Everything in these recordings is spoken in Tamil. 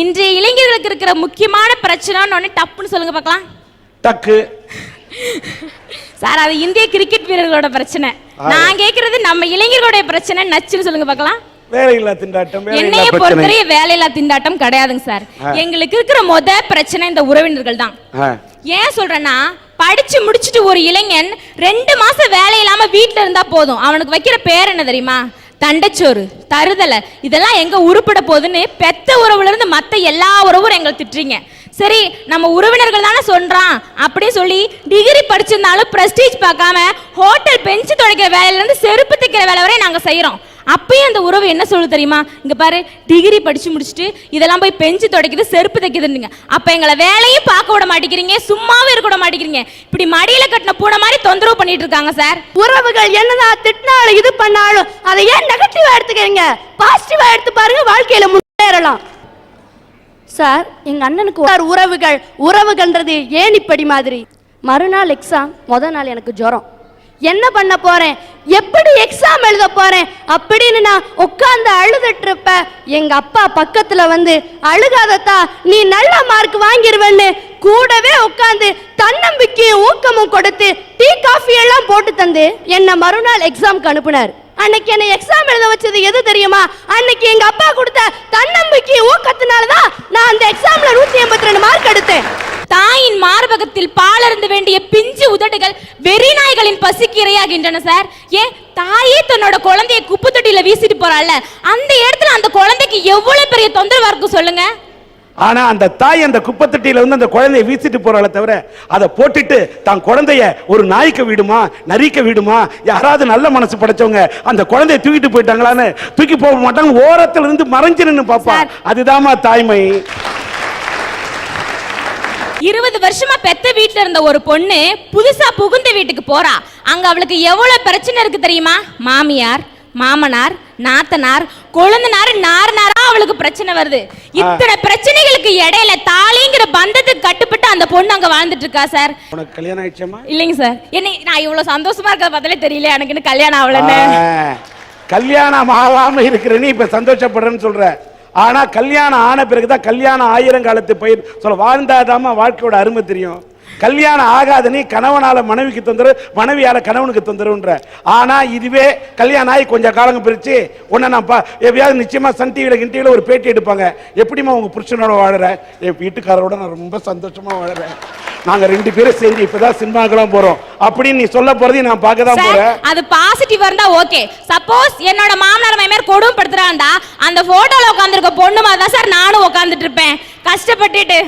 இன்றைய இளைஞர்களுக்கு இருக்கிற முக்கியமான பிரச்சனைன்னு ஒன்று டப்புன்னு சொல்லுங்க பார்க்கலாம். டக்கு. சார் அது இந்திய கிரிக்கெட் வீரர்களோட பிரச்சனை. நான் கேட்கறது நம்ம இளைஞர்களுடைய பிரச்சனை நச்சுன்னு சொல்லுங்க பார்க்கலாம். வேலையில்லா திண்டாட்டம் என்னைய வேலையில்லா பிரச்சனை. பொறுத்தவரை வேலையில்லா திண்டாட்டம் கிடையாதுங்க சார். எங்களுக்கு இருக்கிற முத பிரச்சனை இந்த உறவினர்கள் தான். ஏன் சொல்றேன்னா படிச்சு முடிச்சுட்டு ஒரு இளைஞன் ரெண்டு மாசம் வேலை இல்லாம வீட்ல இருந்தா போதும். அவனுக்கு வைக்கிற பேர் என்ன தெரியுமா? தண்டச்சோறு தருதலை இதெல்லாம் எங்கே உருப்பிட போகுதுன்னு பெத்த உறவுலேருந்து மற்ற எல்லா உறவும் எங்களை திட்டுறீங்க. சரி நம்ம உறவினர்கள் தானே சொல்கிறான் அப்படின்னு சொல்லி டிகிரி படிச்சிருந்தாலும் ப்ரெஸ்டீஜ் பார்க்காம ஹோட்டல் பெஞ்சு துடைக்கிற வேலையிலேருந்து செருப்பு தைக்கிற வேலை வரை நாங்கள் செய்கிறோம் அப்பயும் அந்த உறவு என்ன சொல்லு தெரியுமா? இங்க பாரு டிகிரி படிச்சு முடிச்சுட்டு இதெல்லாம் போய் பெஞ்சு துடைக்குது செருப்பு தைக்குதுன்னு அப்ப எங்களை வேலையும் பார்க்க விட மாட்டேங்கிறீங்க சும்மாவே இருக்க விட மாட்டேங்கிறீங்க. இப்படி மடியில கட்டின பூனை மாதிரி தொந்தரவு பண்ணிட்டு இருக்காங்க சார். உறவுகள் என்னதான் திட்டினாலும் இது பண்ணாலும் அதை ஏன் நெகட்டிவா எடுத்துக்கிறீங்க? பாசிட்டிவா எடுத்து பாருங்க வாழ்க்கையில முன்னேறலாம். சார் எங்க அண்ணனுக்கு சார் உறவுகள் உறவுகள்ன்றது ஏன் இப்படி மாதிரி? மறுநாள் எக்ஸாம் முத நாள் எனக்கு ஜுரம். என்ன பண்ண போறேன்? எப்படி எக்ஸாம் எழுத போறேன்? அப்படின்னு நான் உட்கார்ந்து அழுதுட்டு இருப்ப எங்க அப்பா பக்கத்துல வந்து அழுகாதத்தா நீ நல்ல மார்க் வாங்கிருவேன்னு. கூடவே உட்காந்து தன்னம்பிக்கையும் ஊக்கமும் கொடுத்து டீ காஃபி எல்லாம் போட்டு தந்து. என்ன மறுநாள் எக்ஸாம்க்கு அனுப்புனார். அன்னைக்கு என்னை எக்ஸாம் எழுத வச்சது எது தெரியுமா? அன்னைக்கு எங்க அப்பா கொடுத்த தன்னம்பிக்கை ஊக்கத்தினால தான் நான் அந்த எக்ஸாம்ல நூத்தி எண்பத்தி ரெண்டு மார்க் எடுத்தேன். தாயின் மார்பகத்தில் பாலருந்து வேண்டிய பிஞ்சு உதடுகள் வெறிநாய்களின் பசிக்கு இரையாகின்றன சார். ஏன்? தாயே தன்னோட குழந்தைய குப்பை தொட்டியில வீசிட்டு போறாள்ல. அந்த இடத்துல அந்த குழந்தைக்கு எவ்வளவு பெரிய தொந்தரவா இருக்கும் சொல்லுங்க. ஆனா அந்த தாய் அந்த குப்பத்தட்டியில வந்து அந்த குழந்தைய வீசிட்டு போறாளே தவிர அதை போட்டுட்டு தான் குழந்தைய ஒரு நாய்க்க விடுமா நரிக்க விடுமா யாராவது நல்ல மனசு படைச்சவங்க அந்த குழந்தைய தூக்கிட்டு போயிட்டாங்களான்னு தூக்கி போக மாட்டாங்க. ஓரத்துல இருந்து மறைஞ்சு நின்னு பாப்பா சார். அதுதாம்மா தாய்மை. இருபது வருஷமா பெத்த வீட்ல இருந்த ஒரு பொண்ணு புதுசா புகுந்த வீட்டுக்கு போறா. அங்க அவளுக்கு எவ்வளவு பிரச்சனை இருக்கு தெரியுமா? மாமியார் மாமனார் நாத்தனார் கொழுந்தனார் நாரனாரா அவளுக்கு பிரச்சனை வருது. இத்தனை பிரச்சனைகளுக்கு இடையில தாலிங்கிற பந்தத்துக்கு கட்டுப்பட்டு அந்த பொண்ணு அங்க வாழ்ந்துட்டு இருக்கா சார்? உனக்கு கல்யாணம் ஆயிடுச்சம்மா? இல்லைங்க சார். என்ன நான் இவ்வளவு சந்தோஷமா இருக்கிறத பார்த்தாலே தெரியல. எனக்கு இன்னும் கல்யாணம் ஆகலன்னு. கல்யாணம் ஆகாம இருக்கிற நீ இப்ப சந்தோஷப்படுறேன்னு சொல்ற. ஆனா கல்யாணம் ஆன பிறகுதான் கல்யாணம் ஆயிரம் காலத்து பயிர் சொல்ல வாழ்ந்தாதாம்மா வாழ்க்கையோட அருமை தெரியும். கல்யாணம் ஆகாத நீ கணவனால மனைவிக்கு தொந்தரவு மனைவியால கணவனுக்கு தொந்தரவுன்ற. ஆனா இதுவே கல்யாணம் ஆகி கொஞ்சம் காலங்க பிரிச்சு உன்னை நான் பா எப்படியாவது நிச்சயமா சன் டிவியில கின் டிவியில ஒரு பேட்டி எடுப்பாங்க. எப்படிம்மா உங்க புருஷனோட வாழற? என் வீட்டுக்காரரோட நான் ரொம்ப சந்தோஷமா வாழறேன். நாங்க ரெண்டு பேரும் சேர்ந்து இப்பதான் சினிமாக்கெல்லாம் போறோம். அப்படின்னு நீ சொல்ல போறதையும் நான் பார்க்க தான் போறேன். அது பாசிட்டிவ் இருந்தா ஓகே சப்போஸ் என்னோட மாமனார் மாமியார் கொடுமைப்படுத்துறாண்டா அந்த போட்டோல உட்காந்துருக்க பொண்ணு மாதிரி தான் சார் நானும் உட்காந்துட்டு இருப்பேன் கஷ்டப்பட்டுட்டு.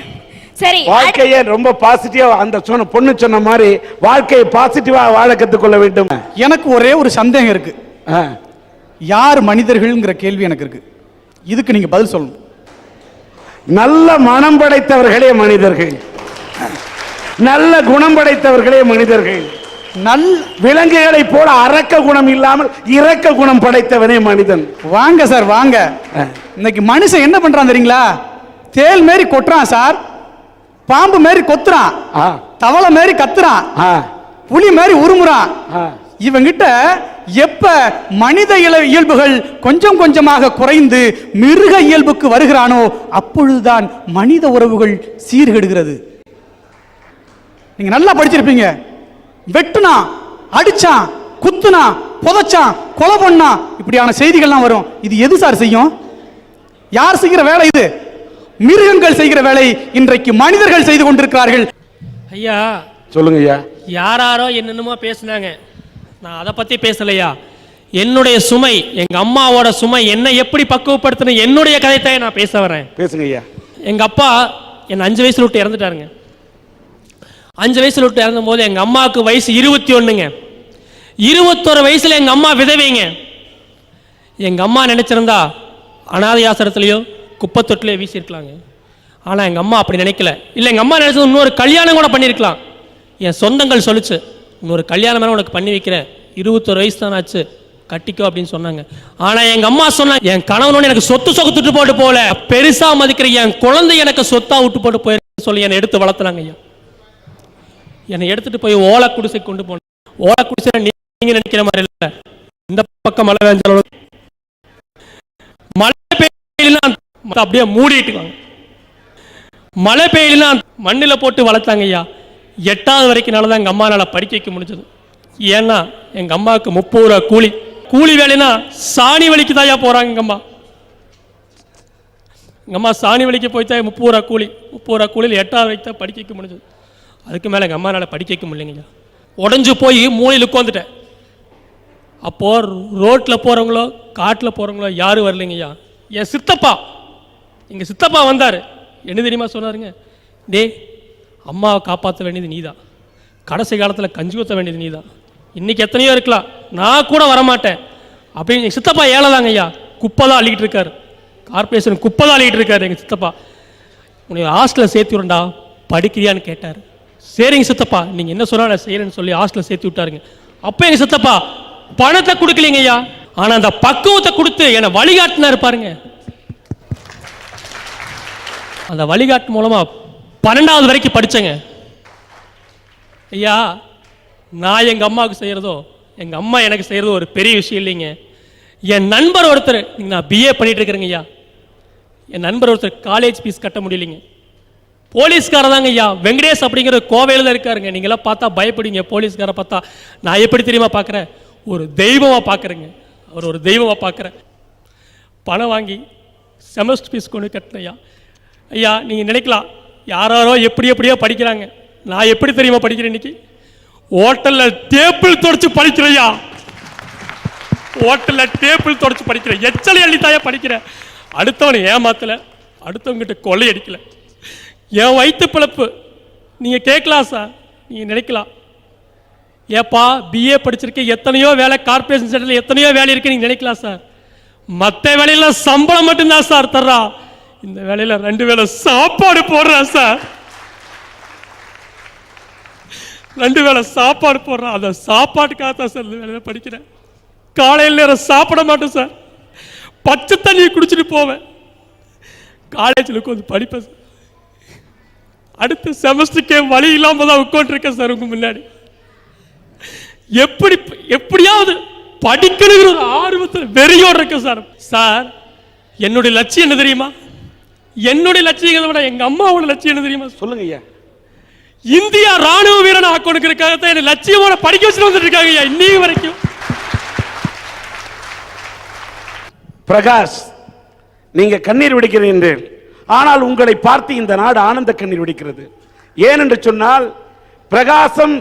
சரி வாழ்க்கையை ரொம்ப பாசிட்டிவா அந்த சொன்ன பொண்ணு சொன்ன மாதிரி வாழ்க்கையை பாசிட்டிவா வாழ கத்துக்கொள்ள வேண்டும். எனக்கு ஒரே ஒரு சந்தேகம் இருக்கு. யார் மனிதர்கள்ங்கிற கேள்வி எனக்கு இருக்கு. இதுக்கு நீங்க பதில் சொல்லணும். நல்ல மனம் படைத்தவர்களே மனிதர்கள். நல்ல குணம் படைத்தவர்களே மனிதர்கள். நல் விலங்குகளை போல அரக்க குணம் இல்லாமல் இரக்க குணம் படைத்தவனே மனிதன். வாங்க சார் வாங்க. இன்னைக்கு மனுஷன் என்ன பண்றான் தெரியுங்களா? தேல் மாரி கொட்டுறான் சார் பாம்பு மாரி கொத்துறான் தவளை மாரி கத்துறான் புலி மாதிரி உருமுறான். இவங்கிட்ட எப்ப மனித இயல- இயல்புகள் கொஞ்சம் கொஞ்சமாக குறைந்து மிருக இயல்புக்கு வருகிறானோ அப்பொழுதுதான் மனித உறவுகள் சீர்கெடுகிறது. நீங்க நல்லா படிச்சிருப்பீங்க. வெட்டுனான் அடிச்சான் குத்துனான் புதைச்சான் கொலை பண்ணான் இப்படியான செய்திகள்லாம் வரும். இது எது சார் செய்யும்? யார் செய்கிற வேலை இது? மிருகங்கள் செய்கிற வேலை இன்றைக்கு மனிதர்கள் செய்து கொண்டிருக்கிறார்கள். ஐயா சொல்லுங்க ஐயா. யாராரோ என்னென்னமோ பேசுனாங்க. நான் அதை பற்றி பேசலையா? என்னுடைய சுமை எங்கள் அம்மாவோட சுமை என்னை எப்படி பக்குவப்படுத்தணும் என்னுடைய கதைத்தான் நான் பேச வரேன். பேசுங்க ஐயா. எங்கள் அப்பா என்னை அஞ்சு வயசுல விட்டு இறந்துட்டாருங்க. அஞ்சு வயசுல விட்டு இறந்தும் போது எங்கள் அம்மாவுக்கு வயசு இருபத்தி ஒன்றுங்க இருபத்தொரு வயசுல எங்கள் அம்மா விதவைங்க. எங்கள் அம்மா நினச்சிருந்தா அனாதை ஆசிரத்துலேயோ குப்பத்தொட்டிலையோ வீசியிருக்கலாங்க. ஆனால் எங்கள் அம்மா அப்படி நினைக்கல. இல்லை எங்கள் அம்மா நினைச்சது இன்னொரு கல்யாணம் கூட பண்ணியிருக்கலாம். என் சொந்தங்கள் சொல்லுச்சு இன்னொரு கல்யாணம் மேலே உனக்கு பண்ணி வைக்கிறேன். இருபத்தொரு வயசு தான் ஆச்சு கட்டிக்கோ அப்படின்னு சொன்னாங்க. ஆனால் எங்கள் அம்மா சொன்னாங்க என் கணவனோட எனக்கு சொத்து சொத்துட்டு போட்டு போல பெருசாக மதிக்கிற என் குழந்தை எனக்கு சொத்தா விட்டு போட்டு போயிருன்னு சொல்லி என்னை எடுத்து வளர்த்துனாங்க ஐயா. என்னை எடுத்துட்டு போய் ஓலை குடிசை கொண்டு போனேன் ஓலை குடிசை நீங்க நினைக்கிற மாதிரி இல்ல. இந்த பக்கம் மழை பெஞ்சாலும் மழை பெய்யலாம் அப்படியே மூடிட்டு மழை பெய்யலாம் மண்ணில் போட்டு வளர்த்தாங்க ஐயா. எட்டாவது வரைக்கும் தான் எங்கள் அம்மானால படிக்க வைக்க முடிஞ்சது. ஏன்னா எங்கள் அம்மாவுக்கு முப்பது ரூபா கூலி. கூலி வேலைனா சாணி வலிக்கு தாயா போகிறாங்க எங்கள் அம்மா. எங்கள் அம்மா சாணி வலிக்கு போய்த்தா முப்பது ரூபா கூலி. முப்பது ரூபா கூலியில் எட்டாவது வரைக்கும் தான் படிக்க வைக்க முடிஞ்சது. அதுக்கு மேலே எங்கள் அம்மானால படிக்க வைக்க முடியலைங்கய்யா. உடஞ்சி போய் மூலையில் உட்காந்துட்டேன் அப்போது ரோட்டில் போகிறவங்களோ காட்டில் போகிறவங்களோ யாரும் வரலைங்கய்யா. என் சித்தப்பா எங்கள் சித்தப்பா வந்தார். என்ன தெரியுமா சொன்னாருங்க? டேய் அம்மாவை காப்பாற்ற வேண்டியது நீதான் கடைசி காலத்தில் கஞ்சி ஊற்ற வேண்டியது நீ தான் இன்றைக்கி எத்தனையோ இருக்கலாம். நான் கூட வரமாட்டேன். அப்படின்னு எங்கள் சித்தப்பா ஏழைதாங்க ஐயா குப்பை தான் அள்ளிக்கிட்டு இருக்கார். கார்பரேஷன் குப்பை தான் அள்ளிக்கிட்டு இருக்காரு எங்கள் சித்தப்பா. உன்னை ஹாஸ்டலில் சேர்த்து விடண்டா படிக்கிறியான்னு கேட்டார். சரிங்க சித்தப்பா. நீங்கள் என்ன சொன்னால் நான் செய்கிறேன்னு சொல்லி ஹாஸ்டலில் சேர்த்து விட்டாருங்க. அப்போ எங்கள் சித்தப்பா பணத்தை கொடுக்கலீங்க ஐயா. ஆனால் அந்த பக்குவத்தை கொடுத்து என்னை வழிகாட்டினாரு பாருங்க. அந்த வழிகாட்டு மூலமாக பன்னெண்டாவது வரைக்கும் படித்தேங்க ஐயா நான் எங்கள் அம்மாவுக்கு செய்கிறதோ எங்கள் அம்மா எனக்கு செய்கிறதோ ஒரு பெரிய விஷயம் இல்லைங்க. என் நண்பர் ஒருத்தர் நீங்கள் நான் பிஏ பண்ணிகிட்டு இருக்கிறேங்க ஐயா. என் நண்பர் ஒருத்தர் காலேஜ் ஃபீஸ் கட்ட முடியலைங்க. போலீஸ்கார தாங்க ஐயா. வெங்கடேஷ் அப்படிங்கிற கோவையில் தான் இருக்காருங்க. நீங்களாம் பார்த்தா பயப்படுங்க போலீஸ்கார பார்த்தா. நான் எப்படி தெரியுமா பார்க்குறேன்? ஒரு தெய்வமாக பார்க்குறேங்க. அவர் ஒரு தெய்வமாக பார்க்குறேன். பணம் வாங்கி செமஸ்டர் ஃபீஸ் கொண்டு கட்டினேன் ஐயா. ஐயா நீங்கள் நினைக்கலாம். யாராரோ எப்படி எப்படியோ படிக்கிறாங்க. நான் எப்படி தெரியுமா படிக்கிறேன் இன்னைக்கு? ஹோட்டலில் டேபிள் தொடச்சி படிக்கிறையா ஹோட்டலில் டேபிள் தொடச்சி படிக்கிறேன். எச்சலை அள்ளித்தாயா படிக்கிறேன். அடுத்தவனை ஏமாத்தல. அடுத்தவங்கிட்ட கொள்ளையடிக்கல. என் வயிற்று பிழப்பு நீங்கள் கேட்கலாம் சார். நீங்கள் நினைக்கலாம். ஏப்பா பிஏ படிச்சிருக்கேன் எத்தனையோ வேலை கார்பரேஷன் சென்டரில் எத்தனையோ வேலை இருக்கு நீங்கள் நினைக்கலாம் சார். மற்ற வேலையில் சம்பளம் மட்டும்தான் சார் தர்றா. இந்த வேலையில் ரெண்டு வேளை சாப்பாடு போடுறா சார். ரெண்டு வேளை சாப்பாடு போடுறான் அந்த சாப்பாட்டுக்காக தான் சார் இந்த வேலையில் படிக்கிறேன். காலையில் நேரம் சாப்பிட மாட்டேன் சார். பச்சை தண்ணியை குடிச்சிட்டு போவேன். காலேஜில் கொஞ்சம் படிப்பேன் சார். அடுத்த செமஸ்டருக்கே வழி இல்லாமல் தான் உட்காந்துருக்கேன் சார் உங்க முன்னாடி. எப்படி எப்படியாவது படிக்கணுங்கிற ஒரு ஆர்வத்தில் வெறியோடு இருக்கேன் சார். சார் என்னுடைய லட்சியம் என்ன தெரியுமா? என்னுடைய லட்சியங்களை விட எங்க அம்மாவோட லட்சியம் என்ன தெரியுமா? சொல்லுங்க ஐயா. இந்தியா ராணுவ வீரன் ஆக்கணுங்கிறதுக்காக தான் என்ன லட்சியமோட படிக்க வச்சுட்டு வந்துட்டு இருக்காங்க ஐயா இன்னைக்கு வரைக்கும். பிரகாஷ் நீங்க கண்ணீர் விடுக்கிறீர்கள் ஆனால் உங்களை பார்த்து இந்த நாடு ஆனந்த கண்ணீர் வெடிக்கிறது. ஏனென்று சொன்னால் பிரகாசம்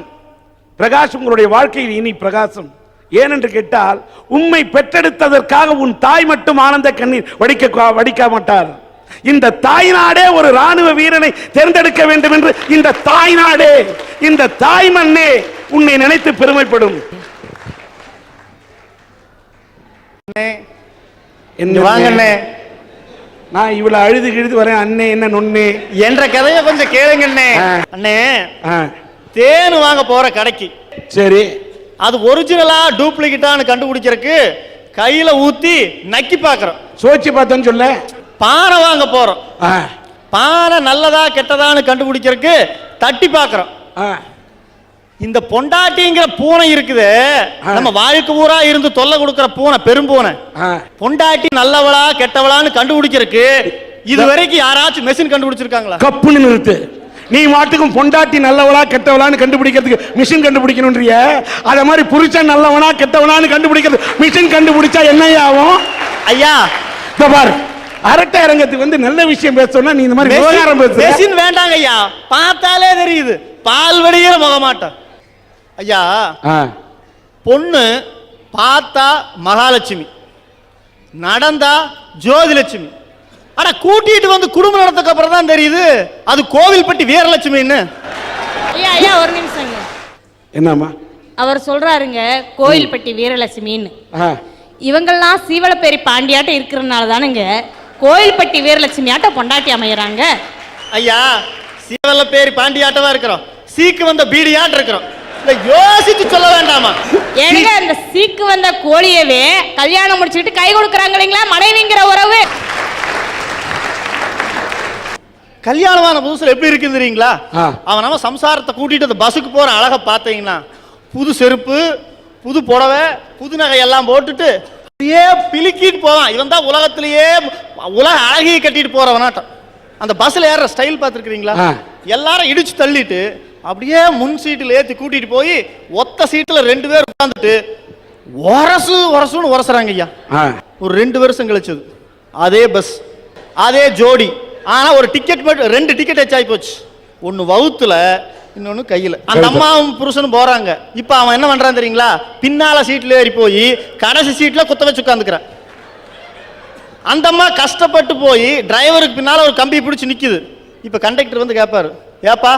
பிரகாஷ் உங்களுடைய வாழ்க்கையில் இனி பிரகாசம். ஏனென்று கேட்டால் உண்மை பெற்றெடுத்ததற்காக உன் தாய் மட்டும் ஆனந்த கண்ணீர் வடிக்க வடிக்க மாட்டார். இந்த தாய் நாடே ஒரு ராணுவ வீரனை தேர்ந்தெடுக்க வேண்டும் என்று இந்த தாய் நாடே இந்த தாய் மண்ணே உன்னை நினைத்து பெருமைப்படும். இங்க வாங்கண்ணே. நான் இவ்வளவு அழுது கிழுது வரேன் அண்ணே என்ன நொண்ணே? என்ற கதையை கொஞ்சம் கேளுங்கண்ணே. அண்ணே. தேன் வாங்க போற கடைக்கு. சரி. அது ஒரிஜினலா டூப்ளிகேட்டான்னு கண்டுபிடிக்கிறதுக்கு கையில ஊத்தி நக்கி பார்க்கறோம் சோச்சு பார்த்தேன்னு சொல்ல. பானை வாங்க போறோம். பானை நல்லதா கெட்டதான்னு கண்டுபிடிக்கிறதுக்கு தட்டி பார்க்கறோம் ஆ, இந்த பொண்டாட்டிங்கிற பூனை இருக்குது. நம்ம வாழ்க்கை பூரா இருந்து தொல்லை கொடுக்கிற பூனை பெரும்பூனை ஆ. பொண்டாட்டி நல்லவளா கெட்டவளான்னு கண்டுபிடிக்கிறதுக்கு இது வரைக்கும் யாராச்சும் மெஷின் கண்டுபிடிச்சிருக்காங்களா? கப்புன்னு நிறுத்து. நீ மாட்டுக்கும் பொண்டாட்டி நல்லவளா கெட்டவளான்னு கண்டுபிடிக்கிறதுக்கு மிஷின் கண்டுபிடிக்கணும்ன்றிய? அத மாதிரி புருஷன் நல்லவனா கெட்டவனான்னு கண்டுபிடிக்கிறது மிஷின் கண்டுபிடிச்சா என்ன ஆகும்? ஐயா. இதோ பார் அரட்டை அரங்கத்துக்கு வந்து நல்ல விஷயம் பேச சொன்னா நீ இந்த மாதிரி விவகாரம் மெஷின் வேண்டாங்க ஐயா. பார்த்தாலே தெரியுது. பால் வடிகிற முகமாட்டம். ஐயா ஆ, பொண்ணு பார்த்தா மகாலட்சுமி நடந்தா ஜோதிலட்சுமி. ஆனா கூட்டிட்டு வந்து குடும்பம் நடத்தக்கு அப்புறம் தான் தெரியுது அது கோவில்பட்டி வீரலட்சுமின்னு. ஐயா ஐயா ஒரு நிமிஷங்க என்னம்மா? அவர் சொல்றாருங்க கோயில்பட்டி வீரலட்சுமின்னு. ஆ, இவங்கெல்லாம் சீவலப்பேரி பாண்டியாட்டம் இருக்கிறனால தானுங்க கோயில்பட்டி வீரலட்சுமி ஆட்டம் பொண்டாட்டி அமையறாங்க. ஐயா சீவல்ல பேர் பாண்டியாட்டவா இருக்கிறோம். சீக்கு வந்த பீடியாட்டு இருக்கிறோம். இதை யோசிச்சு சொல்ல வேண்டாமா? ஏனுங்க அந்த சீக்கு வந்த கோழியவே கல்யாணம் முடிச்சுக்கிட்டு கை கொடுக்குறாங்க இல்லைங்களா? மனைவிங்கிற உறவு. கல்யாணமான புதுசுல எப்படி இருக்குது தெரியுங்களா? ஆ. அவன் நம்ம சம்சாரத்தை கூட்டிட்டு அந்த பஸ்ஸுக்கு போற அழக பார்த்தீங்கன்னா புது செருப்பு புது புடவை புது நகை எல்லாம் போட்டுட்டு அப்படியே பிலுக்கிட்டு போவான். இவன் தான் உலகத்திலேயே உலக அழகியை கட்டிட்டு போறவனாட்டம். அந்த பஸ்ல ஏற ஸ்டைல் பார்த்துருக்கீங்களா. எல்லாரும் இடிச்சு தள்ளிட்டு அப்படியே முன் சீட்டில் ஏத்தி கூட்டிட்டு போய் ஒத்த சீட்டுல ரெண்டு பேர் உட்காந்துட்டு உரசு உரசுன்னு உரசுறாங்க ஐயா. ஒரு ரெண்டு வருஷம் கழிச்சது. அதே பஸ் அதே ஜோடி. ஆனா ஒரு டிக்கெட் மட்டும் ரெண்டு டிக்கெட் ஆகி போச்சு. ஒன்னு வவுத்துல இன்னொன்னு கையில. அந்த அம்மாவும் புருஷனும் போறாங்க. இப்ப அவன் என்ன பண்றான் தெரியுங்களா? பின்னால சீட்ல ஏறி போய் கடைசி சீட்ல குத்த வச்சு உட்காந்துக்கிறான் அந்த அம்மா கஷ்டப்பட்டு போய் டிரைவருக்கு பின்னால ஒரு கம்பி பிடிச்சி நிக்குது. இப்ப கண்டக்டர் வந்து கேட்பாரு ஏப்பா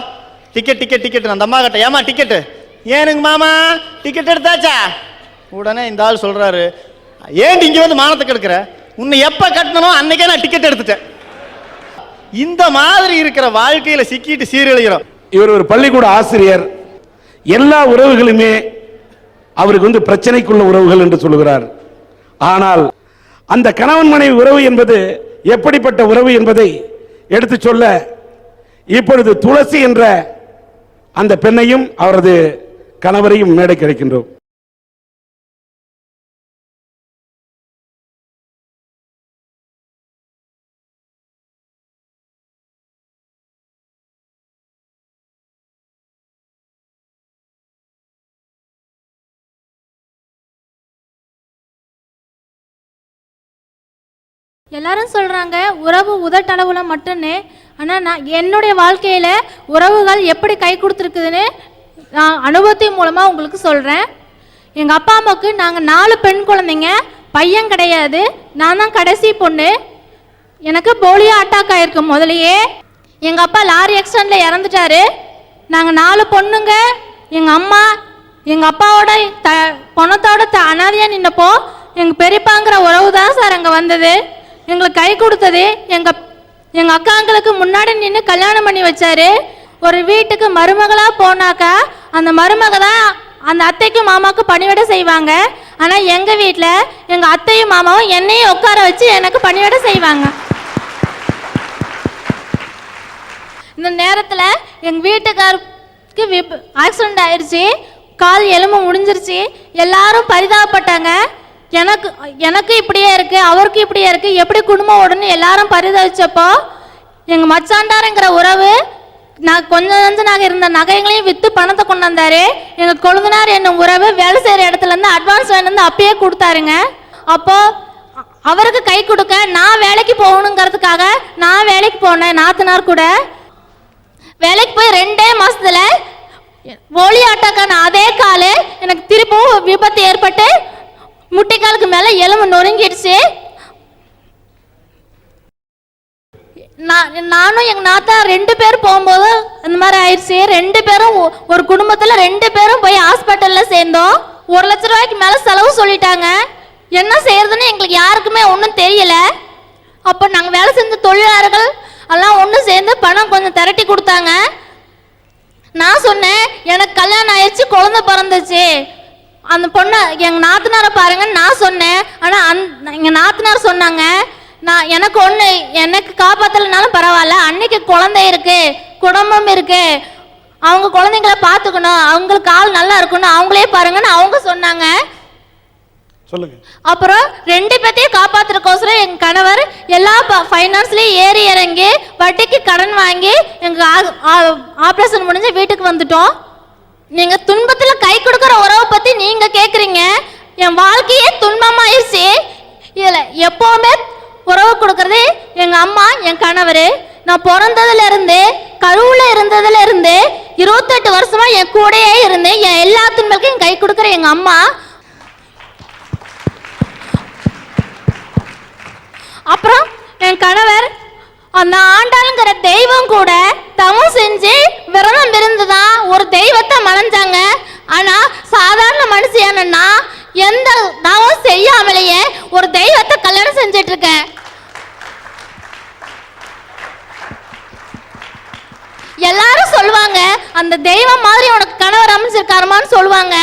டிக்கெட் டிக்கெட் டிக்கெட் அந்த அம்மா கிட்ட ஏமா டிக்கெட்டு ஏனுங்க மாமா டிக்கெட் எடுத்தாச்சா? உடனே இந்த ஆள் சொல்கிறாரு ஏன் இங்கே வந்து மானத்துக்கு எடுக்கிற உன்னை எப்போ கட்டணுமோ அன்னைக்கே நான் டிக்கெட் எடுத்துட்டேன். இந்த மாதிரி இருக்கிற வாழ்க்கையில் சிக்கிட்டு சீரழிகிறோம். இவர் ஒரு பள்ளிக்கூட ஆசிரியர். எல்லா உறவுகளுமே அவருக்கு வந்து பிரச்சனைக்குள்ள உறவுகள் என்று சொல்லுகிறார். ஆனால் அந்த கணவன் மனைவி உறவு என்பது எப்படிப்பட்ட உறவு என்பதை எடுத்து சொல்ல இப்பொழுது துளசி என்ற அந்த பெண்ணையும் அவரது கணவரையும் மேடை கிடைக்கின்றோம் எல்லாரும் சொல்றாங்க உறவு உதட்டளவுல மட்டும்னே ஆனால் நான் என்னுடைய வாழ்க்கையில் உறவுகள் எப்படி கை கொடுத்துருக்குதுன்னு நான் அனுபவத்தின் மூலமாக உங்களுக்கு சொல்கிறேன் எங்கள் அப்பா அம்மாவுக்கு நாங்கள் நாலு பெண் குழந்தைங்க. பையன் கிடையாது. நான் தான் கடைசி பொண்ணு. எனக்கு போலியோ அட்டாக் ஆயிருக்கு முதலையே எங்கள் அப்பா லாரி ஆக்சிடெண்ட்டில் இறந்துட்டாரு. நாங்கள் நாலு பொண்ணுங்க. எங்கள் அம்மா எங்கள் அப்பாவோட த பணத்தோட த அனாதையா நின்னப்போ எங்கள் பெரியப்பாங்கிற உறவு தான் சார் அங்கே வந்தது. எங்களுக்கு கை கொடுத்தது எங்கள் எங்க அக்காங்களுக்கு முன்னாடி நின்று கல்யாணம் பண்ணி வச்சாரு. ஒரு வீட்டுக்கு மருமகளா போனாக்கா அந்த மருமக தான் அந்த அத்தைக்கும் மாமாவுக்கும் பணிவிட செய்வாங்க. ஆனா எங்க வீட்டில் எங்க அத்தையும் மாமாவும் என்னையும் உட்கார வச்சு எனக்கு பணிவிட செய்வாங்க. இந்த நேரத்தில் எங்க வீட்டுக்காருக்கு விப் ஆக்சிடென்ட் ஆயிடுச்சு கால் எலும்பு முடிஞ்சிருச்சு. எல்லாரும் பரிதாபப்பட்டாங்க. எனக்கு எனக்கு இப்படியே இருக்கு அவருக்கு இப்படியே இருக்கு எப்படி குடும்பம் ஓடுன்னு எல்லாரும் பரிதவிச்சப்போ எங்க மச்சாண்டாருங்கிற உறவு நான் கொஞ்சம் நஞ்சு நாங்கள் இருந்த நகைங்களையும் விற்று பணத்தை கொண்டு வந்தாரு. எங்கள் கொழுந்தனார் என்னும் உறவு வேலை செய்கிற இடத்துலேருந்து அட்வான்ஸ் வேணுந்து அப்பயே கொடுத்தாருங்க. அப்போ அவருக்கு கை கொடுக்க நான் வேலைக்கு போகணுங்கிறதுக்காக நான் வேலைக்கு போனேன் நாத்தனார் கூட. வேலைக்கு போய் ரெண்டே மாதத்தில் ஒளி ஆட்டாக்கான அதே காலு எனக்கு திரும்பவும் விபத்து ஏற்பட்டு நாளுக்கு மேல எலும்பு நொறுங்கிடுச்சு. நான் நானும் எங்க நாத்தா ரெண்டு பேர் போகும்போது அந்த மாதிரி ஆயிடுச்சு. ரெண்டு பேரும் ஒ- ஒரு குடும்பத்துல ரெண்டு பேரும் போய் ஹாஸ்பிட்டல்ல சேர்ந்தோம். ஒரு லட்ச ரூபாய்க்கு மேல செலவு சொல்லிட்டாங்க. என்ன செய்யறதுன்னு எங்களுக்கு யாருக்குமே ஒன்றும் தெரியல. அப்போ நாங்க வேலை செஞ்ச தொழிலாளர்கள் எல்லாம் ஒன்று சேர்ந்து பணம் கொஞ்சம் திரட்டி கொடுத்தாங்க. நான் சொன்னேன் எனக்கு கல்யாணம் ஆயிடுச்சு குழந்தை பிறந்துச்சு. அந்த பொண்ணை எங்க நாத்தனாரை பாருங்க நான் சொன்னேன். ஆனா அந் எங்க நாத்தனார் சொன்னாங்க நான் எனக்கு ஒண்ணு எனக்கு காப்பாத்தலைனாலும் பரவாயில்ல. அன்னைக்கு குழந்தை இருக்கு குடும்பம் இருக்கு. அவங்க குழந்தைங்கள பார்த்துக்கணும். அவங்களுக்கு ஆள் நல்லா இருக்கணும். அவங்களே பாருங்கன்னு அவங்க சொன்னாங்க. சொல்லுங்க. அப்புறம் ரெண்டு பேத்தையும் காப்பாத்துறதுக்கோசரம் எங்க கணவர் எல்லா ஃபைனான்ஸ்லயும் ஏறி இறங்கி வட்டிக்கு கடன் வாங்கி எங்க ஆபரேஷன் முடிஞ்சு வீட்டுக்கு வந்துட்டோம். நீங்க துன்பத்துல இருக்கிற உறவை பத்தி நீங்க கேக்குறீங்க? என் வாழ்க்கையே துன்பமாயிருச்சு. இதுல எப்பவுமே உறவு கொடுக்கறது எங்க அம்மா என் கணவர். நான் பிறந்ததுல இருந்து கருவுல இருந்ததுல இருந்து இருபத்தெட்டு வருஷமா என் கூடையே இருந்து என் எல்லா துன்பங்களுக்கும் கை கொடுக்குற எங்க அம்மா. அப்புறம் என் கணவர் அந்த ஆண்டாளுங்கிற தெய்வம் கூட தவம் செஞ்சு விரதம் இருந்து தான் ஒரு தெய்வத்தை மணஞ்சாங்க சாதாரண எந்த தவம் செய்யாமலேயே ஒரு தெய்வத்தை கல்யாணம் செஞ்சிட்டு இருக்கேன் எல்லாரும் சொல்லுவாங்க அந்த தெய்வம் மாதிரி உனக்கு கணவர் அமைஞ்சிருக்காருமான்னு சொல்லுவாங்க.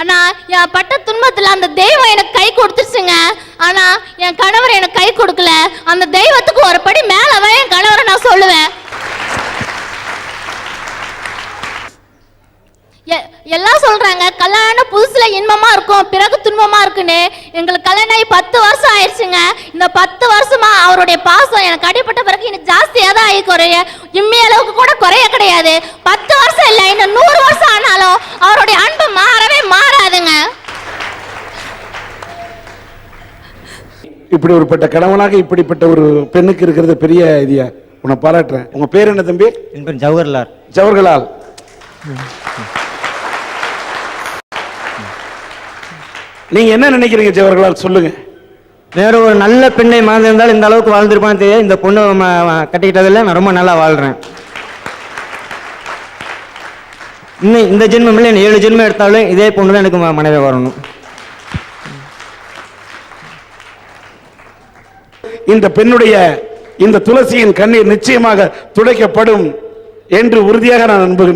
ஆனா என் பட்ட துன்பத்துல அந்த தெய்வம் எனக்கு கை கொடுத்துருச்சுங்க. ஆனா என் கணவர் எனக்கு கை கொடுக்கல. அந்த தெய்வத்துக்கு ஒரு படி மேலவே என் கணவரை நான் சொல்லுவேன். எல்லாம் சொல்றாங்க. கல்யாணம் புதுசுல இன்பமா இருக்கும் பிறகு துன்பமா இருக்குன்னு எங்களுக்கு கல்யாணம் ஆகி பத்து வருஷம் ஆயிடுச்சுங்க. இந்த பத்து வருஷமா அவருடைய பாசம் எனக்கு அடிப்பட்ட பிறகு இன்னும் ஜாஸ்தியா தான் ஆகி குறைய இம்மி அளவுக்கு கூட குறைய கிடையாது. பத்து வருஷம் இல்லை இன்னும் நூறு வருஷம் ஆனாலும் அவருடைய அன்பு மாறவே மாறாதுங்க. இப்படி ஒருப்பட்ட கணவனாக இப்படிப்பட்ட ஒரு பெண்ணுக்கு இருக்கிறது பெரிய இதியா உன்னை பாராட்டுறேன். உங்க பேர் என்ன தம்பி? என் பேர் ஜவஹர்லால். ஜவஹர்லால். நீங்க என்ன நினைக்கிறீங்க ஜவஹர்லால் சொல்லுங்க. வேற ஒரு நல்ல பெண்ணை மறந்திருந்தால் இந்த அளவுக்கு வாழ்ந்திருப்பான்னு தெரியாது. இந்த பொண்ணு கட்டிக்கிட்டதில் நான் ரொம்ப நல்லா வாழ்கிறேன் இன்னும் இந்த ஜென்மம் இல்லை ஏழு ஜென்மம் எடுத்தாலும் இதே பொண்ணு தான் எனக்கு மனைவி வரணும். இந்த பெண்ணுடைய இந்த துளசியின் கண்ணீர் நிச்சயமாக துடைக்கப்படும் என்று உறுதியாக நான் நம்புகின்றேன்